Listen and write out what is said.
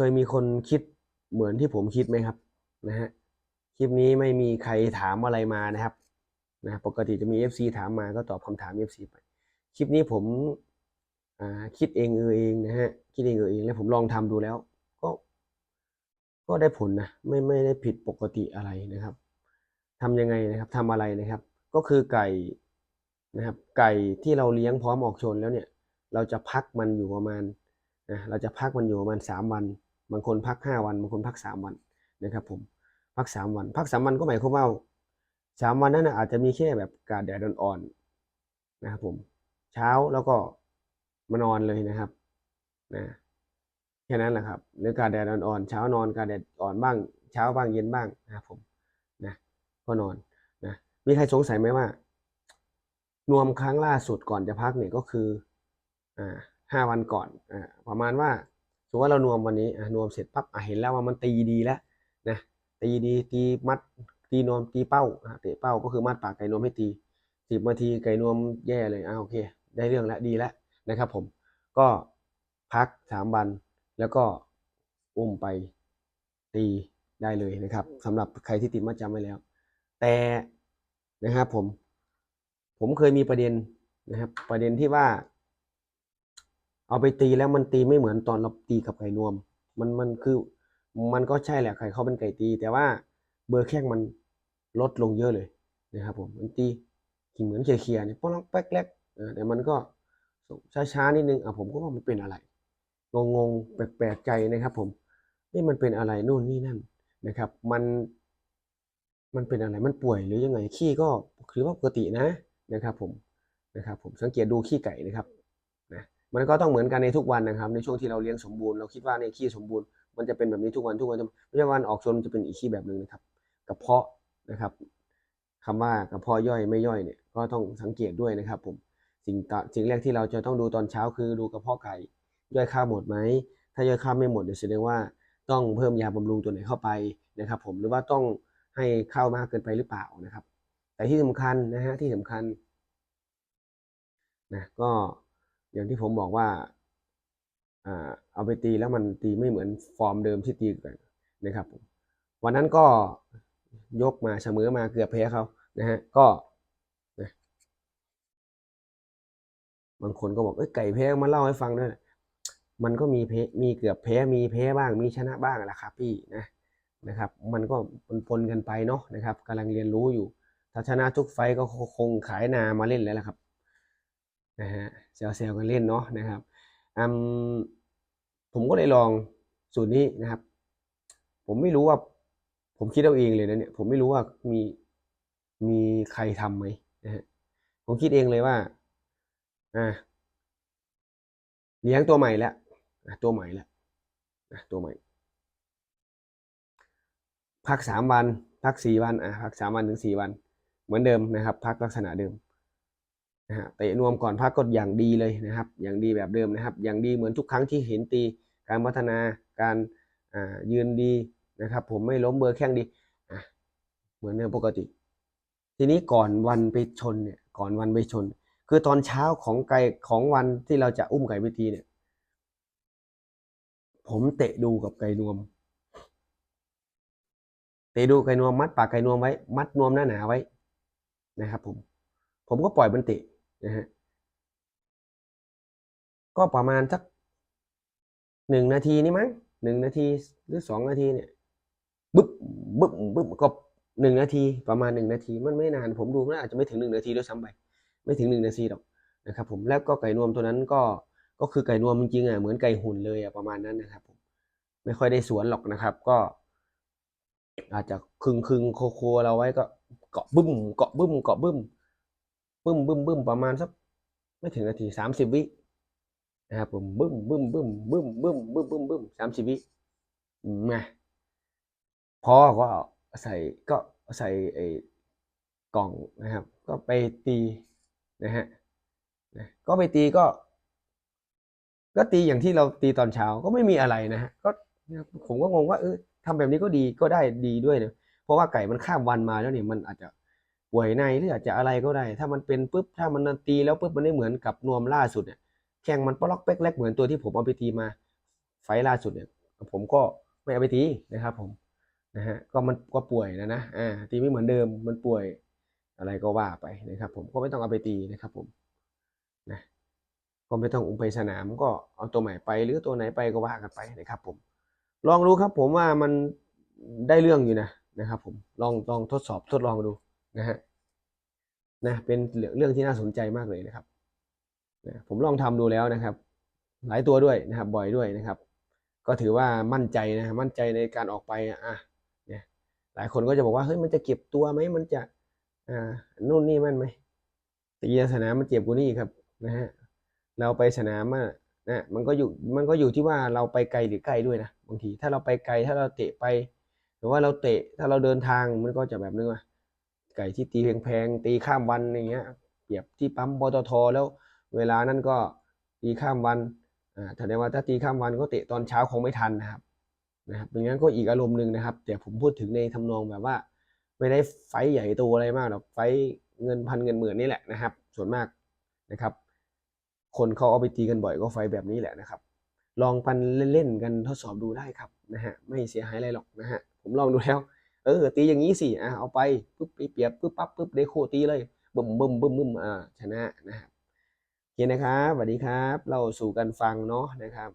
เคยมีคนคิดเหมือนที่ผมคิดไหมครับนะฮะคลิปนี้ไม่มีใครถามอะไรมานะครับนะปกติจะมี FC ถามมาก็ตอบคำถาม FC ไปคลิปนี้ผมคิดเองเออเองนะฮะคิดเองเออเองแล้วผมลองทำดูแล้ว ก็ก็ได้ผลนะไม่ไม่ได้ผิดปกติอะไรนะครับทำยังไงนะครับทำอะไรนะครับ ก็คือไก่นะครับไก่ที่เราเลี้ยงพร้อมออกชนแล้วเนี่ย เราจะพักมันอยู่ประมาณนะเราจะพักมันอยู่ประมาณสามวัน บางคนพักห้าวัน บางคนพักสามวันนะครับผมพักสามวัน พักสามวันก็หมายความว่าสามวันนั้นนะอาจจะมีแค่แบบกาดแดดอ่อนๆนะครับผมเช้าแล้วก็มานอนเลยนะครับนะแค่นั้นแหละครับหรือกาดแดดอ่อนๆเช้านอนกาดแดดอ่อนบ้าง เช้าบ้างเย็นบ้างนะครับผมนะก็นอนนะมีใครสงสัยไหมว่านวมครั้งล่าสุดก่อนจะพักเนี่ยก็คืออ่าห้าวันก่อนอ่าประมาณว่า สมมติว่าเรานวมวันนี้นวมเสร็จปั๊บเห็นแล้วว่ามันตีดีแล้วนะตีดีตีมัดตีนวมตีเป้าเตะเป้าก็คือมัดปากไก่นวมให้ตีสิบนาทีไก่นวมแย่เลยอ่าโอเค ได้เรื่องแล้วดีแล้วนะครับผมก็พักสามวัน แล้วก็อุ้มไปตีได้เลยนะครับสำหรับใครที่ติดมัดจำไว้แล้ว แต่นะครับผม ผมเคยมีประเด็นนะครับ ประเด็นที่ว่า เอาไปตีแล้วมันตีไม่เหมือนตอนเราตีกับไก่นวม มันมันคือมันก็ใช่แหละไข่เขาเป็นไก่ตี แต่ว่าเบอร์แข้งมันลดลงเยอะเลยนะครับผมมันตีกินเหมือนเคลียร์ๆเนี่ยป้องแป๊กแรกเออแต่มันก็ช้าๆนิดนึงอะผมก็ว่ามันเป็นอะไรงงๆแปลกๆใจนะครับ ผมนี่มันเป็นอะไรนู่นนี่นั่นนะครับ มัน มันเป็นอะไรมันป่วยหรือยังไงขี้ก็คือว่าปกตินะนะครับ ผมนะครับ ผมสังเกตดูขี้ไก่นะครับ มันก็ต้องเหมือนกันในทุกวันนะครับ ในช่วงที่เราเลี้ยงสมบูรณ์เราคิดว่าในขี้สมบูรณ์มันจะเป็นแบบนี้ทุกวันทุกวันไม่ใช่วันออกชนจะเป็นอีกขี้แบบหนึ่งนะครับกระเพาะนะครับคำว่ากระเพาะย่อยไม่ย่อยเนี่ยก็ต้องสังเกตด้วยนะครับผมสิ่งตสิ่งแรกที่เราจะต้องดูตอนเช้าคือดูกระเพาะไก่ย่อยข้าวหมดไหมถ้าย่อยข้าวไม่หมดเนี่ยแสดงว่าต้องเพิ่มยาบำรุงตัวไหนเข้าไปนะครับ ผมหรือว่าต้องให้ข้าวมากเกินไปหรือเปล่านะครับ แต่ที่สำคัญนะฮะที่สำคัญนะก็ อย่างที่ผมบอกว่าอ่าเอาไปตีแล้วมันตีไม่เหมือนฟอร์มเดิมที่ตีกันนะครับวันนั้นก็ยกมาเสมอมาเกือบแพ้เขานะฮะก็นะบางคนก็บอกเอ้ยไก่แพ้มาเล่าให้ฟังด้วยมันก็มีแพ้มีเกือบแพ้มีแพ้บ้างมีชนะบ้างแหละครับพี่นะนะครับ มันก็ปนๆกันไปเนาะนะครับกำลังเรียนรู้อยู่ถ้าชนะทุกไฟก็คงขายนามาเล่นแล้วล่ะครับ นะฮะเซลๆกันเล่นเนาะนะครับอืมผมก็เลยลองสูตรนี้นะครับ ผมไม่รู้ว่า ผมคิดเอาเองเลยนะเนี่ยผมไม่รู้ว่ามีมีใครทำไหมนะฮะผมคิดเองเลยว่าอ่าเลี้ยงตัวใหม่แล้วตัวใหม่แล้วตัวใหม่ พักสามวัน พักสี่วันอะพักสามวันถึงสี่วัน เหมือนเดิมนะครับ พักลักษณะเดิม นะฮะเตะนวมก่อนพักก็อย่างดีเลยนะครับ อย่างดีแบบเดิมนะครับ อย่างดีเหมือนทุกครั้งที่เห็นตีการพัฒนาการยืนดีนะครับ ผมไม่ล้มเบอร์แข้งดีเหมือนเดิมปกติ ทีนี้ก่อนวันไปชนเนี่ยก่อนวันไปชน คือตอนเช้าของไก่ของวันที่เราจะอุ้มไก่ไปตีเนี่ย ผมเตะดูกับไก่นวม เตะดูไก่นวมมัดปากไก่นวมไว้ มัดนวมหน้าหนาไว้นะครับ ผม ผมก็ปล่อยมันเตะ นะฮะก็ประมาณสักหนึ่งนาทีนี่มั้งหนึ่งนาทีหรือสองนาทีเนี่ยบึ๊บบึ๊บบึ๊บก็หนึ่งนาทีประมาณหนึ่งนาที มันไม่นานผมดูมันอาจจะไม่ถึงหนึ่งนาทีด้วยซ้ำไปไม่ถึงหนึ่งนาทีหรอกนะครับ ผมแล้วก็ไก่นวมตัวนั้นก็ก็คือไก่นวมจริงๆอะเหมือนไก่หุ่นเลยอะประมาณนั้นนะครับผมไม่ค่อยได้สวนหรอกนะครับ ก็ อาจจะคึงคึงโคโคเราไว้ก็เกาะบึ้ม เกาะบึ้มเกาะบึ้ม บึ้มบึ้มบึ้มประมาณสักไม่ถึงนาทีสามสิบวินะครับผมบึ้มบึ้มบึ้มบึ้มบึ้มบึ้มบึ้มบึ้มสามสิบวิมาพอก็ใส่ก็ใส่ไอ้กล่องนะครับ ก็ไปตีนะฮะนะก็ไปตีก็ ก็ตีอย่างที่เราตีตอนเช้าก็ไม่มีอะไรนะฮะก็ผมก็งงว่าเออทำแบบนี้ก็ดีก็ได้ดีด้วยเนะเพราะว่าไก่มันข้ามวันมาแล้วเนี่ยมันอาจจะ ป่วยในหรืออาจจะอะไรก็ได้ ถ้ามันเป็นปุ๊บถ้ามันตีแล้วปุ๊บมันไม่เหมือนกับนวมล่าสุดเนี่ยแข่งมันปล็อกเป๊กเล็กเหมือนตัวที่ผมเอาไปตีมา ไฟล์ล่าสุดเนี่ยผมก็ไม่เอาไปตีนะครับ ผมนะฮะก็มันก็ป่วยนะนะอ่าตีไม่เหมือนเดิมมันป่วยอะไรก็ว่าไปนะครับ ผมก็ไม่ต้องเอาไปตีนะครับ ผมนะก็ไม่ต้องอุ้มไปสนามก็เอาตัวใหม่ไป หรือตัวไหนไปก็ว่ากันไปนะครับ ผม ลองดูครับ ผมว่ามันได้เรื่องอยู่นะนะครับ ผมลองลองทดสอบทดลองดู นะฮะนะเป็นเรื่องที่น่าสนใจมากเลยนะครับนะผมลองทำดูแล้วนะครับ หลายตัวด้วยนะครับ บ่อยด้วยนะครับ ก็ถือว่ามั่นใจนะมั่นใจในการออกไปอะเนี่ยหลายคนก็จะบอกว่าเฮ้ยมันจะเก็บตัวไหมมันจะอ่านู่นนี่มันไหมตีสนามมันเจ็บกว่านี้ครับนะฮะเราไปสนามอะนะมันก็อยู่มันก็อยู่ที่ว่าเราไปไกลหรือใกล้ด้วยนะบางทีถ้าเราไปไกลถ้าเราเตะไป หรือว่าเราเตะถ้าเราเดินทางมันก็จะแบบนึงว่า ไก่ที่ตีแพงๆตีข้ามวันอย่างเงี้ยเปรียบที่ปั๊มปตทแล้วเวลานั้นก็ตีข้ามวันอ่าแสดงว่าถ้าตีข้ามวันก็เตะตอนเช้าคงไม่ทันนะครับนะครับเป็นงั้นก็อีกอารมณ์หนึ่งนะครับ แต่ผมพูดถึงในทำนองแบบว่า ไม่ได้ไฟใหญ่โตอะไรมากหรอกไฟเงินพันเงินหมื่นนี่แหละนะครับ ส่วนมากนะครับ คนเขาเอาไปตีกันบ่อยก็ไฟแบบนี้แหละนะครับ ลองปันเล่นๆกันทดสอบดูได้ครับนะฮะไม่เสียหายอะไรหรอกนะฮะผมลองดูแล้ว เออตีอย่างนี้สิอะเอาไปปุ๊บไปเปรียบปุ๊บปั๊บปุ๊บได้โคตีเลยบึมบึมบึมบึมอ่าชนะนะครับโอเคนะครับสวัสดีครับ เราสู่กันฟังเนาะนะครับ